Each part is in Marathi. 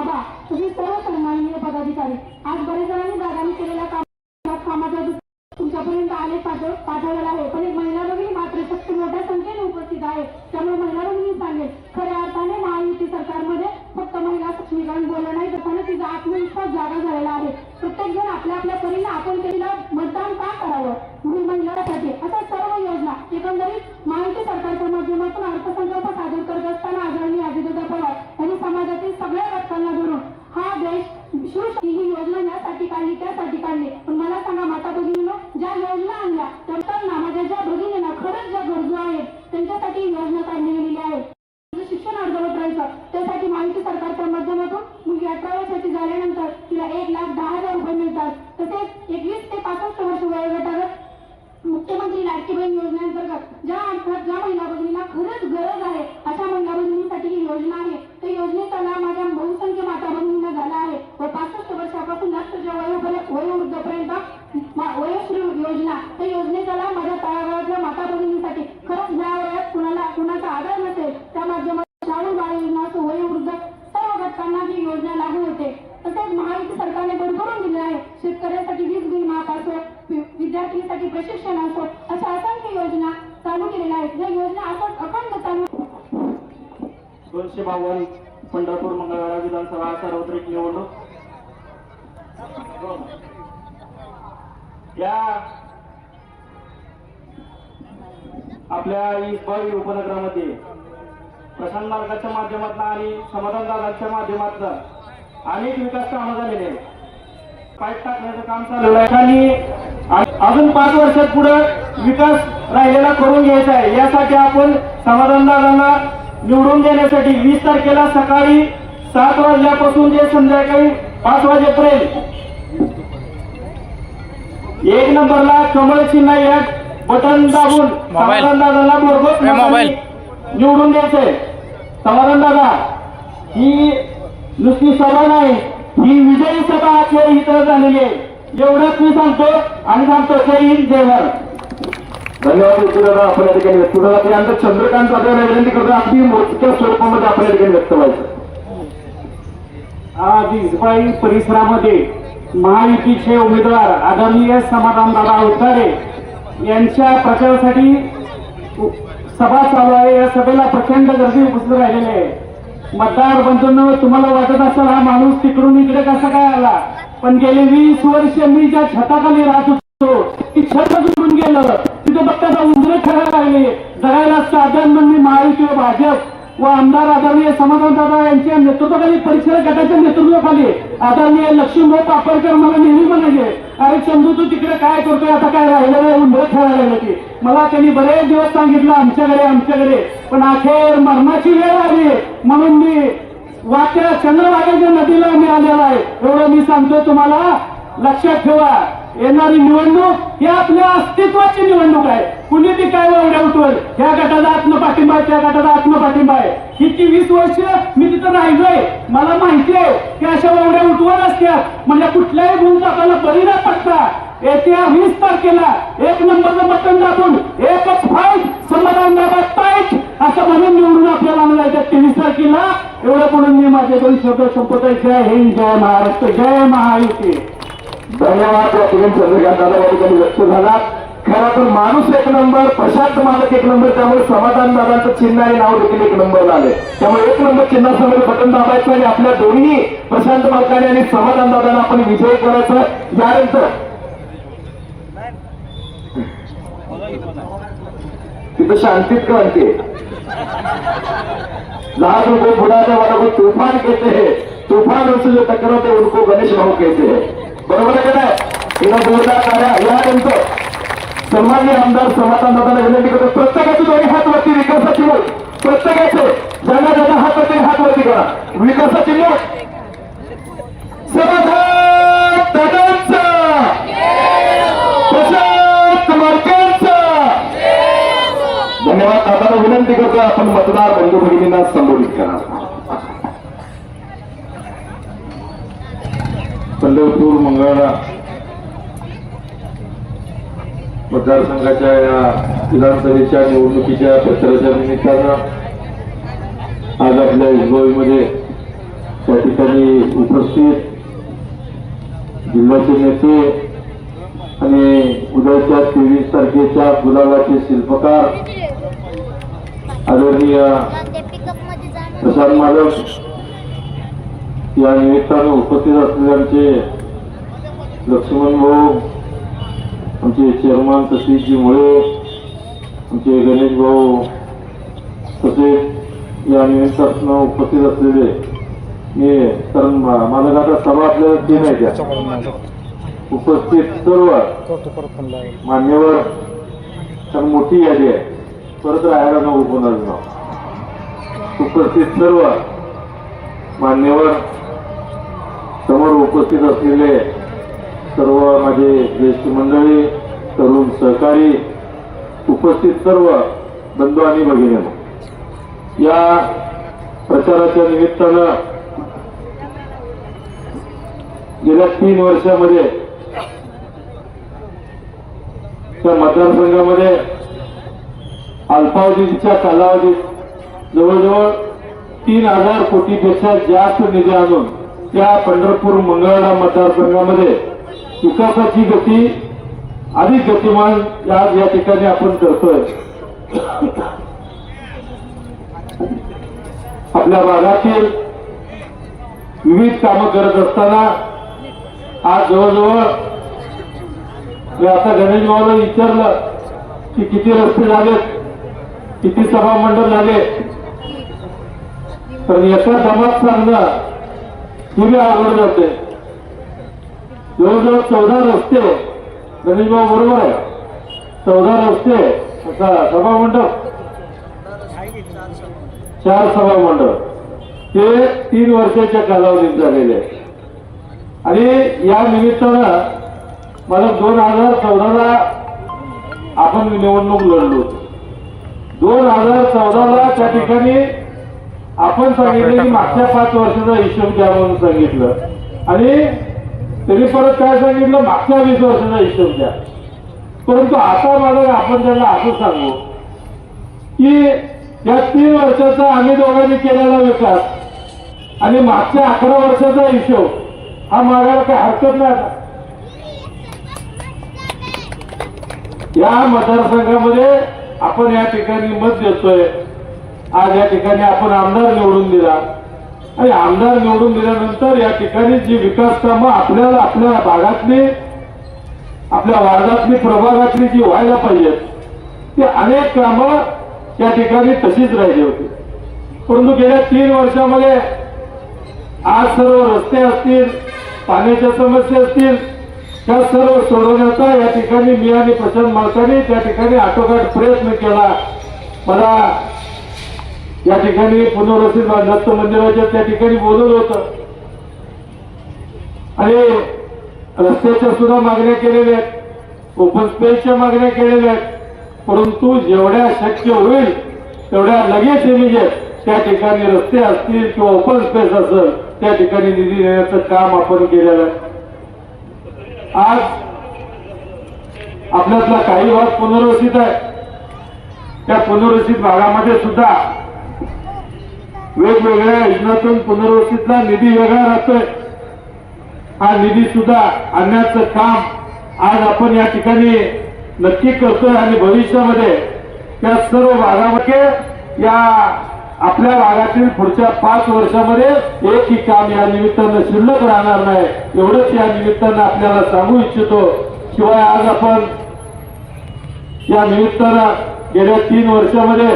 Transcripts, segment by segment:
आबा तुम्ही सर्व सन्माननीय पदाधिकारी आज बरेच जणांनी दादांनी केलेल्या काम कामाचा तुमच्यापर्यंत आले पाठव पाठवलेला आहे. पण एक महिला भगिनी मात्र शक्ती मोठ्या संख्येने उपस्थित आहे. त्यामुळे महिला भगिनी सांगेल खऱ्या अर्थाने महायुती सरकारमध्ये फक्त महिला सक्षमीकरण बोललं नाही तर तिचा आत्मविश्वास जागा झालेला आहे. प्रत्येक जण आपल्या आपल्या परीने आपण तिला आहे. शेतकऱ्यांसाठी वीज बिल माफ असो विद्यार्थ्यांसाठी प्रशिक्षण असो अशा असंख्य योजना चालू केलेल्या आहेत. या योजना आपण अखंड चालू दोनशे बावन्न पंढरपूर मंगळवेढा विधानसभा सार्वत्रिक निवडणूक. या आपल्या इसबावी उपनगरामध्ये प्रशांत मार्गाच्या माध्यमातून आणि समाधान दादांच्या माध्यमातून अनेक विकास कामं झालेले आहेत. पाईप टाकण्याचं काम चालू आहे. अजून पाच वर्षात पुढे विकास राहिलेला करून घ्यायचा आहे. यासाठी आपण समाधान दादांना निवडून देण्यासाठी वीस तारखेला सकाळी सात वाजल्यापासून जे संध्याकाळी पाच वाजेपर्यंत. एक नंबरला कमळ चिन्ह या बटन दाबून समाधान दादाला भरघोस ए, मोबाईल. मतांनी निवडून द्यायचंय. समाधान दादा ही नुसती सभा नाही ही विजयी सभा आपल्या इथं झालेली आहे. एवढंच मी सांगतो आणि सांगतो जय हिंद जय भारत. धन्यवाद दादा आपण या ठिकाणी व्यक्त झाला त्यानंतर चंद्रकांत आपल्याला विनंती करतो. अगदी मोजक्या स्वरूपामध्ये आपण या ठिकाणी व्यक्त व्हायचं. आज इसबाई परिसरामध्ये महायुतीचे उमेदवार आदरणीय समाधानदादा अवतारे यांच्या प्रचारासाठी सभा चालू आहे. या सभेला प्रचंड गर्दी उपस्थित राहिलेली आहे. मतदार बंधूंना तुम्हाला वाटत असेल हा माणूस तिकडून इकडे कसा काय आला? पण गेले वीस वर्ष मी ज्या छताखाली राहत होतो ती छत जोडून गेलं. तिथे बघता उंदरे खेळायला लागले जगायला साधन म्हणजे महायुती भाजप व आमदार आदरणीय समाधानदादा यांच्या नेतृत्वाखाली परिसर गटाच्या नेतृत्वाखाली आदरणीय लक्ष्मीभाऊ पापडकर मला नेहमी म्हणायचे अरे चंदू तू तिकडे काय करतोय? आता काय राहिलं नाही उंदर खेळायला लागलं मला त्यांनी बरेच दिवस सांगितलं आमच्याकडे आमच्याकडे. पण अखेर मरणाची वेळ आली. म्हणून मी वाट्या चंद्रभागेच्या नदीला मी आलेला आहे. एवढं मी सांगतो तुम्हाला. लक्षात ठेवा. येणारी निवडणूक ही आपल्या अस्तित्वाची निवडणूक आहे. कुणी बी काय एवढ्या उठवल ह्या गटाचा आत्मपाठिंबा आहे त्या गटाचा आत्मपाठिंबा आहे. ही वीस वर्ष मी तिथं राहिलोय. मला माहिती आहे की अशा एवढ्या उठवत असतात. म्हणजे कुठल्याही भूल आपल्याला बरी न पडता येत्या वीस तारखेला एक नंबरचं बटन दाबून एकच फाईट समाधान दाबात फाईट असं म्हणून निवडून आपल्याला आणलायचं तेवीस तारखेला एवढं म्हणून मी माझे दोन शब्द संपवतोय जय हिंद जय महाराष्ट्र जय महायुती. धन्यवाद. या तुम्ही चंद्रकांत दादा या ठिकाणी व्यक्त झाला. खरा तर माणूस एक नंबर प्रशांत मालक एक नंबर त्यामुळे समाधान दादांचं चिन्ह आणि नाव देखील एक नंबर आले त्यामुळे एक नंबर चिन्हासमोर बटन दाबायचं आणि आपल्या दोन्ही प्रशांत मालकाने आणि समाधान दादांना आपण विजय करायचा यानंतर तिथं शांतीत क्रांती लहान लाख रुपये बुढ़ाने वाला को तूफान कहते हैं. तूफान तक्रार जो टकराते उनको गणेश भाऊ कहते हैं. बरोबर आहे का नाही? इथं जोरदार कार्या यानंतर सन्मान्य आमदार समाधान दादाला विनंती करतो. प्रत्येकाचे दोन्ही हात वरती विकासाची मूळ प्रत्येकाचे. ज्यांना ज्यांना हात वरती हात वरती करा. विकासाची मूळ समाधान दादांचा. प्रशांत मार्केंचा धन्यवाद दादाला विनंती करतो. आपण मतदार बंधू भगिनींना संबोधित करा. पंढरपूर मंगळा मतदारसंघाच्या या विधानसभेच्या निवडणुकीच्या प्रचाराच्या निमित्तानं आज आपल्या हिंगोळीमध्ये त्या ठिकाणी उपस्थित जिल्ह्याचे नेते आणि उद्याच्या तेवीस तारखेच्या गुलाबाचे शिल्पकार आदरणीय प्रसार मालक या निमित्तानं उपस्थित असलेले आमचे लक्ष्मण भाऊ आमचे चेअरमन सतीशजी मुळे आमचे गणेश भाऊ तसेच या निमित्तानं उपस्थित असलेले मी कारण माझ्या आता सभा आपल्याला ते नाही त्या. उपस्थित सर्व मान्यवर कारण मोठी यादी आहे. परत राहायला नको कोणाचं उपस्थित सर्व मान्यवर उपस्थित असलेले सर्व माझे ज्येष्ठ मंडळी तरुण सहकारी उपस्थित सर्व बंधू आणि भगिनी. या प्रचाराच्या निमित्तानं गेल्या तीन वर्षामध्ये त्या मतदारसंघामध्ये अल्पावधीच्या कालावधीत जवळजवळ तीन हजार कोटीपेक्षा जास्त निधी आणून त्या पंढरपूर मंगळवेढा मतदारसंघामध्ये विकासाची गती अधिक गतिमान या या ठिकाणी आपण करतोय. आपल्या भागातील विविध कामं करत असताना आज जवळजवळ मी आता गणेश भाऊला विचारलं की किती रस्ते झालेत किती सभा मंडळ झाले? तर एका दमात सांगणं ही बी जाते जवळजवळ चौदा रस्ते गणेशभाऊ बरोबर आहे. चौदा रस्ते असा सभा चार सभा मंडळ ते तीन वर्षाच्या कालावधीत झालेले आहे आणि या निमित्तानं मला दोन हजार चौदाला आपण निवडणूक लढलो दोन हजार चौदाला त्या ठिकाणी आपण सांगितलं की मागच्या पाच वर्षाचा हिशोब द्या म्हणून सांगितलं. आणि त्यांनी परत काय सांगितलं? मागच्या वीस वर्षाचा हिशोब द्या. परंतु आता मला आपण त्यांना असं सांगू की या तीन वर्षाचा आम्ही दोघांनी केलेला विकास आणि मागच्या अकरा वर्षाचा हिशोब हा मागायला काही हरकत नाही. या मतदारसंघामध्ये आपण या ठिकाणी मत देतोय. आज या ठिकाणी आपण आमदार निवडून दिला. आणि आमदार निवडून दिल्यानंतर या ठिकाणी जी विकास कामं आपल्याला आपल्या भागातली आपल्या वार्डातली प्रभागातली जी व्हायला पाहिजेत ते अनेक कामं त्या ठिकाणी तशीच राहिली होती. परंतु गेल्या तीन वर्षामध्ये आज सर्व रस्ते असतील पाण्याच्या समस्या असतील त्या सर्व सोडवण्याचा या ठिकाणी मी आणि प्रशांत मालकाने त्या ठिकाणी आटोकाट प्रयत्न केला. मला या ठिकाणी पुनर्वसित दत्त मंदिराच्या त्या ठिकाणी बोलवलं होतं. आणि रस्त्याच्या सुद्धा मागण्या केलेल्या आहेत. ओपन स्पेसच्या मागण्या केलेल्या आहेत. परंतु जेवढ्या शक्य होईल तेवढ्या लगेच इमिजिएट त्या ठिकाणी रस्ते असतील किंवा ओपन स्पेस असेल त्या ठिकाणी निधी देण्याचं काम आपण केलेलं आहे. आज आपल्यातला काही भाग पुनर्वसित आहे. त्या पुनर्वसित भागामध्ये सुद्धा वेगवेगळ्या योजनातून पुनर्वसितला निधी वेगळा राहतोय हा निधी सुद्धा आणण्याचं काम आज आपण या ठिकाणी नक्की करतोय आणि भविष्यामध्ये त्या सर्व भागामध्ये या आपल्या भागातील पुढच्या पाच वर्षामध्ये एकही काम या निमित्तानं शिल्लक राहणार नाही. एवढंच या निमित्तानं आपल्याला सांगू इच्छितो. शिवाय आज आपण या निमित्तानं गेल्या तीन वर्षामध्ये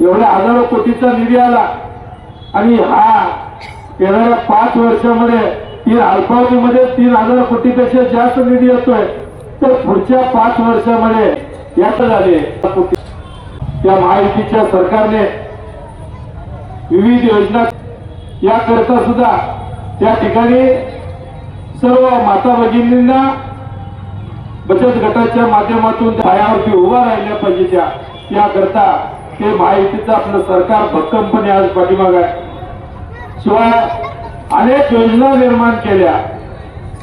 एवढ्या हजारो कोटीचा निधी आला. आणि हा येणाऱ्या पाच वर्षामध्ये तीन अल्पावधीमध्ये तीन हजार कोटीपेक्षा जास्त निधी येतोय. तर पुढच्या पाच वर्षामध्ये यात झाले. त्या महायुतीच्या सरकारने विविध योजना याकरता सुद्धा त्या ठिकाणी सर्व माता भगिनींना बचत गटाच्या माध्यमातून पायावरती उभा राहिल्या पाहिजे त्या. त्याकरता ते महायुतीचं आपलं सरकार भक्कमपणे आज पाठीमाग आहे. शिवाय अनेक योजना निर्माण केल्या.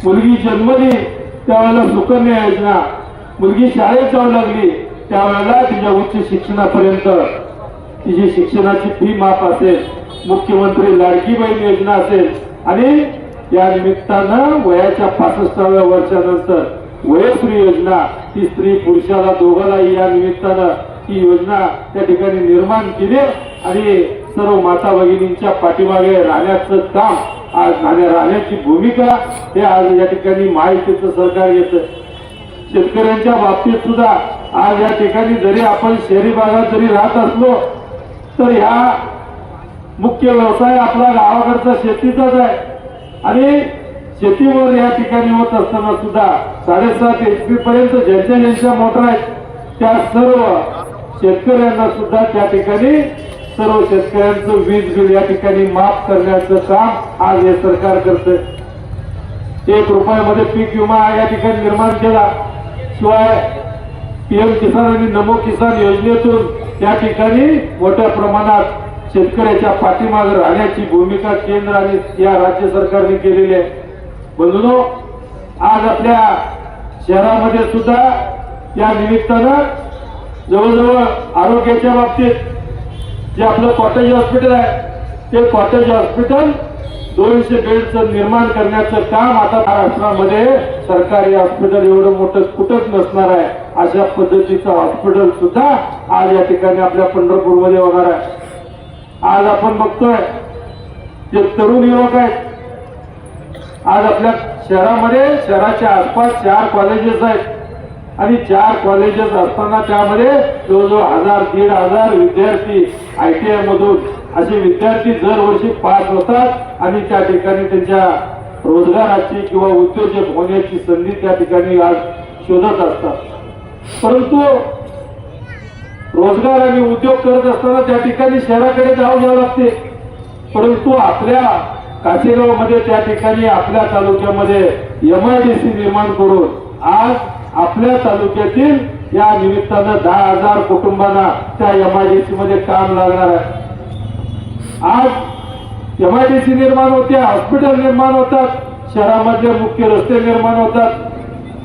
मुलगी जन्मली त्यावेळेला सुकन्या योजना. मुलगी शाळेत जाऊ लागली त्यावेळेला तिच्या उच्च शिक्षणापर्यंत. तिची शिक्षणाची फी माफ असेल मुख्यमंत्री लाडकी बहीण योजना असेल. आणि या निमित्तानं वयाच्या पासष्टाव्या वर्षानंतर वयश्री योजना ही स्त्री पुरुषाला दोघांनाही या निमित्तानं ही योजना त्या ठिकाणी निर्माण केली आणि सर्व माता भगिनींच्या पाठीमागे राहण्याचं काम आज राहण्याची भूमिका हे आज या ठिकाणी महायुतीचं सरकार घेतं शेतकऱ्यांच्या बाबतीत सुद्धा आज या ठिकाणी जरी आपण शहरी भागात जरी राहत असलो तर ह्या मुख्य व्यवसाय आपला गावाकडचा शेतीचाच आहे. आणि शेतीवर या ठिकाणी होत असताना सुद्धा साडेसात एच पी पर्यंत ज्यांच्या ज्यांच्या मोटर आहेत त्या सर्व शेतकऱ्यांना सुद्धा त्या ठिकाणी सर्व शेतकऱ्यांचं वीज बिल या ठिकाणी माफ करण्याचं काम आज हे सरकार करतंय. एक रुपयामध्ये पीक विमा या ठिकाणी निर्माण केला. शिवाय पीएम किसान आणि नमो किसान योजनेतून या ठिकाणी मोठ्या प्रमाणात शेतकऱ्याच्या पाठीमागे राहण्याची भूमिका केंद्र आणि या राज्य सरकारने केलेली आहे. बंधूनो आज आपल्या शहरामध्ये सुद्धा या निमित्तानं जवळजवळ आरोग्याच्या बाबतीत जे आपलं कॉटेज हॉस्पिटल आहे ते कॉटेज हॉस्पिटल दोनशे बेडचं निर्माण करण्याचं काम आता महाराष्ट्रामध्ये सरकारी हॉस्पिटल एवढं मोठं कुठंच नसणार आहे. अशा पद्धतीचं हॉस्पिटल सुद्धा आज या ठिकाणी आपल्या पंढरपूरमध्ये होणार आहे. आज आपण बघतोय जे तरुण युवक आहेत आज आपल्या शहरामध्ये शहराच्या आसपास चार कॉलेजेस आहेत. आणि चार कॉलेजेस असताना त्यामध्ये जवळजवळ हजार दीड हजार विद्यार्थी आय टी आय मधून असे विद्यार्थी दरवर्षी पास होतात आणि त्या ठिकाणी त्यांच्या रोजगाराची किंवा उद्योजक होण्याची संधी त्या ठिकाणी आज शोधत असतात. परंतु रोजगार आणि उद्योग करत असताना त्या ठिकाणी शहराकडे जावं घ्यावं लागते. परंतु आपल्या कासेगावमध्ये त्या ठिकाणी आपल्या तालुक्यामध्ये एम आय डी सी निर्माण करून आज आपल्या तालुक्यातील या निमित्तानं दहा हजार कुटुंबांना त्या एम आयमध्ये काम लागणार आहे. आज एम निर्माण होते हॉस्पिटल निर्माण होतात शहरामध्ये मुख्य रस्ते निर्माण होतात.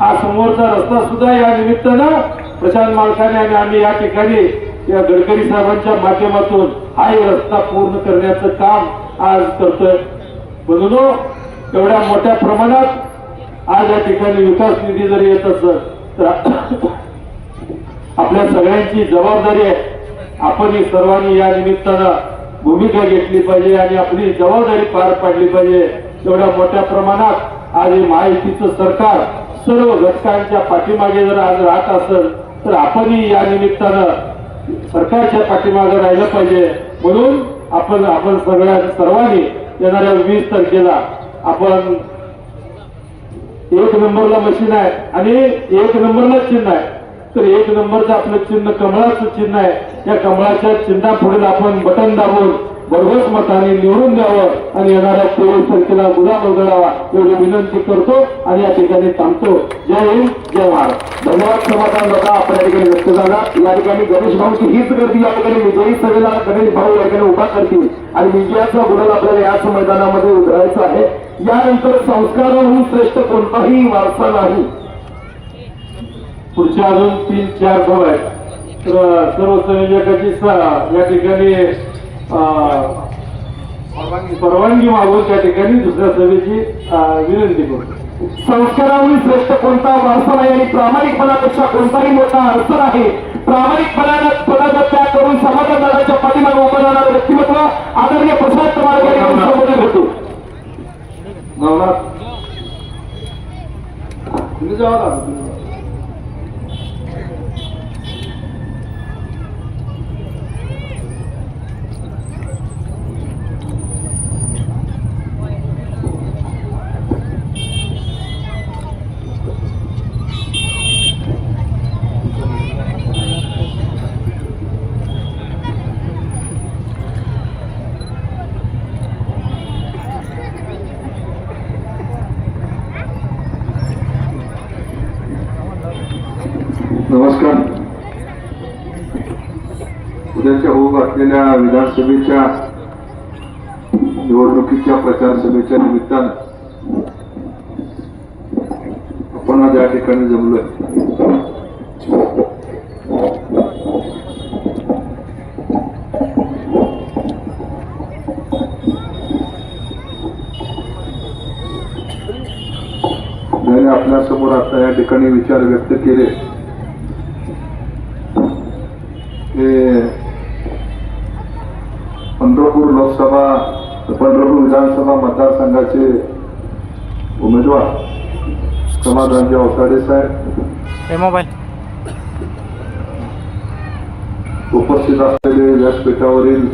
हा समोरचा रस्ता सुद्धा या निमित्तानं प्रशांत मालकाने आणि आम्ही या ठिकाणी या गडकरी साहेबांच्या माध्यमातून हा रस्ता पूर्ण करण्याचं काम आज करतोय. म्हणून हो, एवढ्या मोठ्या प्रमाणात आज या ठिकाणी विकास निधी जरी येत असत तर आपल्या सगळ्यांची जबाबदारी आहे. आपण सर्वांनी या निमित्तानं भूमिका घेतली पाहिजे आणि आपली जबाबदारी पार पाडली पाहिजे. एवढ्या मोठ्या प्रमाणात आज हे महायुतीचं सरकार सर्व घटकांच्या पाठीमागे जर आज राहत असेल तर आपणही या निमित्तानं सरकारच्या पाठीमागे राहिलं पाहिजे. म्हणून आपण आपण सगळ्या सर्वांनी येणाऱ्या वीस तारखेला आपण एक नंबरला मशीन आहे आणि एक नंबरला चिन्ह आहे. तर एक नंबरचं आपलं चिन्ह कमळाचं चिन्ह आहे. या कमळाच्या चिन्हा पुढे आपण बटन दाबून भरघोस मताने निवडून द्यावं आणि येणाऱ्या तेवीस तारखेला गुलाब उघडावा एवढी विनंती करतो आणि या ठिकाणी थांबतो जय हिंद जय महाराज धन्यवाद समाधान दादा आपल्या ठिकाणी व्यक्त झाला. या ठिकाणी गणेश भाऊची हीच गर्दी या ठिकाणी विजयी सभेला गणेश भाऊ या ठिकाणी उभा करतील. आणि विजयाचा गुलाल आपल्याला याच मैदानामध्ये उधळायचा आहे. यानंतर संस्काराहून श्रेष्ठ कोणताही वारसा नाही. पुढच्या अजून तीन चार सभा आहेत. तर सर्व संयोजकाची या ठिकाणी परवानगी मागून त्या ठिकाणी दुसऱ्या सभेची विनंती करतो संस्काराहून श्रेष्ठ कोणता वारसा नाही आणि प्रामाणिकपणापेक्षा कोणताही मोठा अडचण आहे प्रामाणिकपणानं पदाचा त्याग करून समाजाच्या पाठीमागे उभं राहणारं व्यक्तिमत्व आदरणीय प्रसाद पवार यांनी संबोधन करतो नवनाथ तुम्ही दादा, तुम्ही जावा. नमस्कार उद्याच्या झालेल्या विधानसभेच्या निवडणुकीच्या प्रचार सभेच्या निमित्तानं आपण आज या ठिकाणी जमलोय. आपल्यासमोर आपल्यासमोर आता या ठिकाणी विचार व्यक्त केले विधानसभा मतदारसंघाचे उमेदवार समाधानजी अवताडे साहेब. उपस्थित असलेले व्यासपीठावरील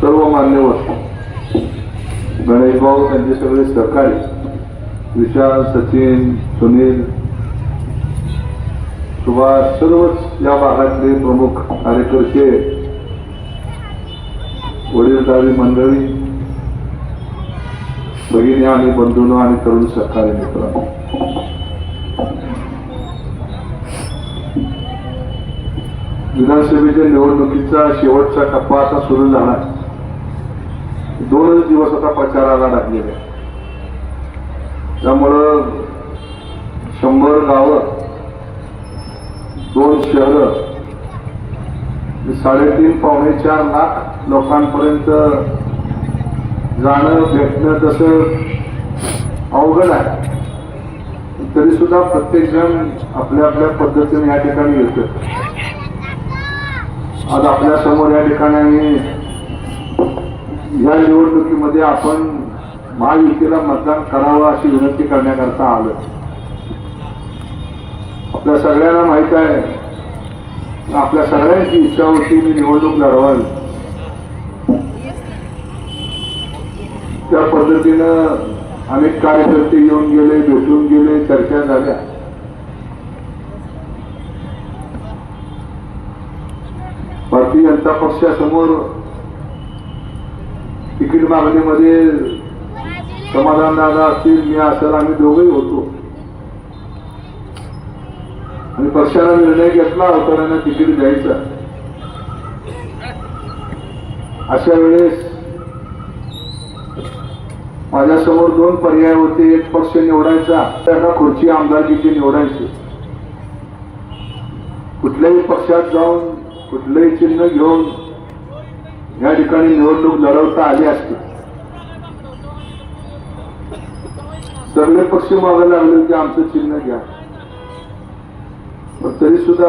सर्व मान्यवर गणेश भाऊ त्यांचे सगळे सहकारी विशाल सचिन सुनील सुभाष सर्वच या भागातले प्रमुख कार्यकर्ते वडीलधारी मंडळी भगिनी आणि बंधून आणि तरुण सहकारी मित्रांनो विधानसभेच्या निवडणुकीचा शेवटचा टप्पा आता सुरू झाला दोनच दिवस आता प्रचाराला लागलेले त्यामुळं शंभर गावं दोन शहरं साडेतीन पावणे चार लाख लोकांपर्यंत जाणं भेटणं तसं अवघड आहे. तरी सुद्धा प्रत्येक जण आपल्या आपल्या पद्धतीने या ठिकाणी येतो आज आपल्यासमोर या ठिकाणी या निवडणुकीमध्ये आपण महायुतीला मतदान करावं अशी विनंती करण्याकरता आलो आपल्या सगळ्यांना माहीत आहे आपल्या सगळ्यांची इच्छा होती मी निवडणूक लढवावी. त्या पद्धतीनं अनेक कार्यकर्ते येऊन गेले भेटून गेले चर्चा झाल्या. भारतीय जनता पक्षासमोर तिकीट मागणीमध्ये समाधान दादा असतील मी असेल आम्ही दोघंही होतो. आणि पक्षानं निर्णय घेतला होता तिकीट द्यायचा. अशा वेळेस माझ्यासमोर दोन पर्याय होते. एक पक्ष निवडायचा त्यांना खुर्ची आमदारकीची निवडायची. कुठल्याही पक्षात जाऊन कुठलंही चिन्ह घेऊन या ठिकाणी निवडणूक लढवता आली असते. सगळे पक्ष मागायला लागले होते आमचं चिन्ह घ्या. पण तरी सुद्धा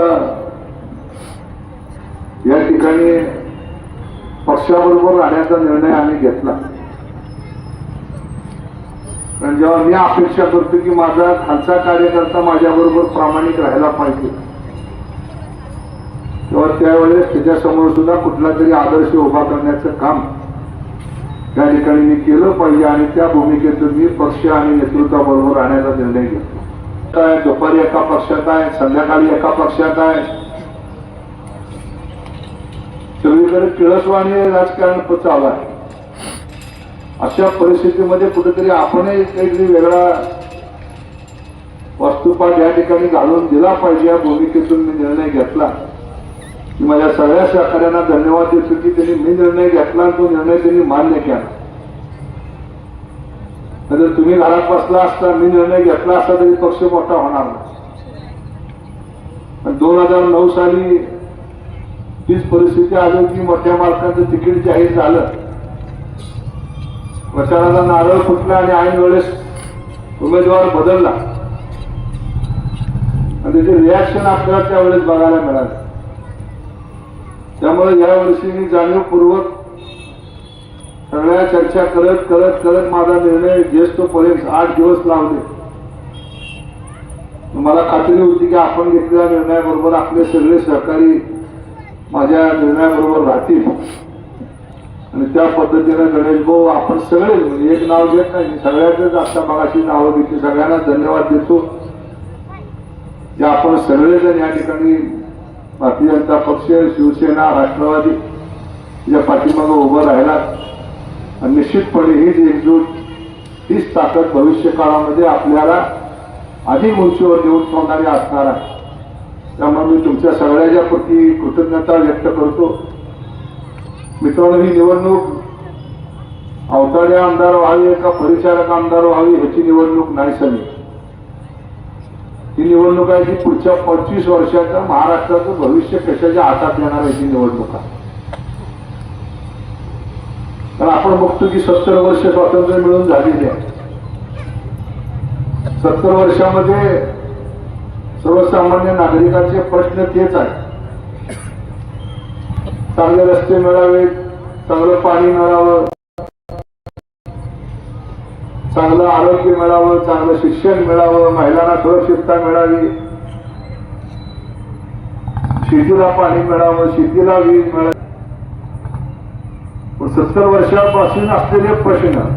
या ठिकाणी पक्षाबरोबर राहण्याचा निर्णय आम्ही घेतला. कारण जेव्हा मी अपेक्षा करतो की माझा खालचा कार्यकर्ता माझ्याबरोबर प्रामाणिक राहायला पाहिजे तेव्हा त्यावेळेस त्याच्यासमोर सुद्धा कुठला तरी आदर्श उभा करण्याचं काम त्या ठिकाणी मी केलं पाहिजे आणि त्या भूमिकेतून मी पक्ष आणि नेतृत्वाबरोबर राहण्याचा निर्णय घेतला. काय दुपारी एका पक्षात आहे संध्याकाळी एका पक्षात आहे. सगळीकडे टिळकवाणी राजकारण चालू आहे. अशा परिस्थितीमध्ये कुठेतरी आपणही काहीतरी वेगळा वस्तुपाठ या ठिकाणी घालून दिला पाहिजे. या भूमिकेतून मी निर्णय घेतला. की माझ्या सगळ्या सहकार्यांना धन्यवाद देतो की त्यांनी मी निर्णय घेतला आणि तो निर्णय त्यांनी मान्य केला. जर तुम्ही घरात बसला असता मी निर्णय घेतला असता तरी पक्ष मोठा होणार नाही. दोन हजार नऊ साली तीच परिस्थिती आली की मोठ्या मालकाचं तिकीट जाहीर झालं. प्रचाराचा नारळ फुटला आणि ऐन वेळेस उमेदवार बदलला. आणि त्याचे रिॲक्शन आपल्याला त्यावेळेस बघायला मिळालं. त्यामुळे यावर्षी मी जाणीवपूर्वक सगळ्या चर्चा करत करत करत माझा निर्णय ज्येष्ठपर्यंत आठ दिवस लावले. मला खात्री होती की आपण घेतलेल्या निर्णयाबरोबर आपले सगळे सहकारी माझ्या निर्णयाबरोबर राहतील. आणि त्या पद्धतीनं गणेश भाऊ आपण सगळे म्हणजे एक नाव घेत नाही. सगळ्यातच आता मगाशी नावं घेतली. सगळ्यांना धन्यवाद देतो. की आपण सगळेजण या ठिकाणी भारतीय जनता पक्ष शिवसेना राष्ट्रवादी या पाठीमागं उभं राहिला आणि निश्चितपणे हीच एकजूट हीच ताकद भविष्य काळामध्ये आपल्याला अधिक उंचीवर देऊन ठेवणारी असणार आहे. त्यामुळे मी तुमच्या सगळ्याच्या प्रती कृतज्ञता व्यक्त करतो. मित्रांनो ही निवडणूक अवताडे आमदार व्हावी का परिचारक आमदार व्हावी ह्याची निवडणूक नाही सगळी ही निवडणूक आहे की पुढच्या पंचवीस वर्षाचं महाराष्ट्राचं भविष्य कशाच्या हातात येणार याची निवडणूक आहे. तर आपण बघतो की सत्तर वर्ष स्वातंत्र्य मिळून झालेली आहे. सत्तर वर्षामध्ये सर्वसामान्य नागरिकांचे प्रश्न तेच आहेत. चांगले रस्ते मिळावे चांगलं पाणी मिळावं चांगलं आरोग्य मिळावं चांगलं शिक्षण मिळावं महिलांना सुरक्षितता मिळावी शेतीला पाणी मिळावं शेतीला वीज मिळावी. सत्तर वर्षापासून असलेले प्रश्न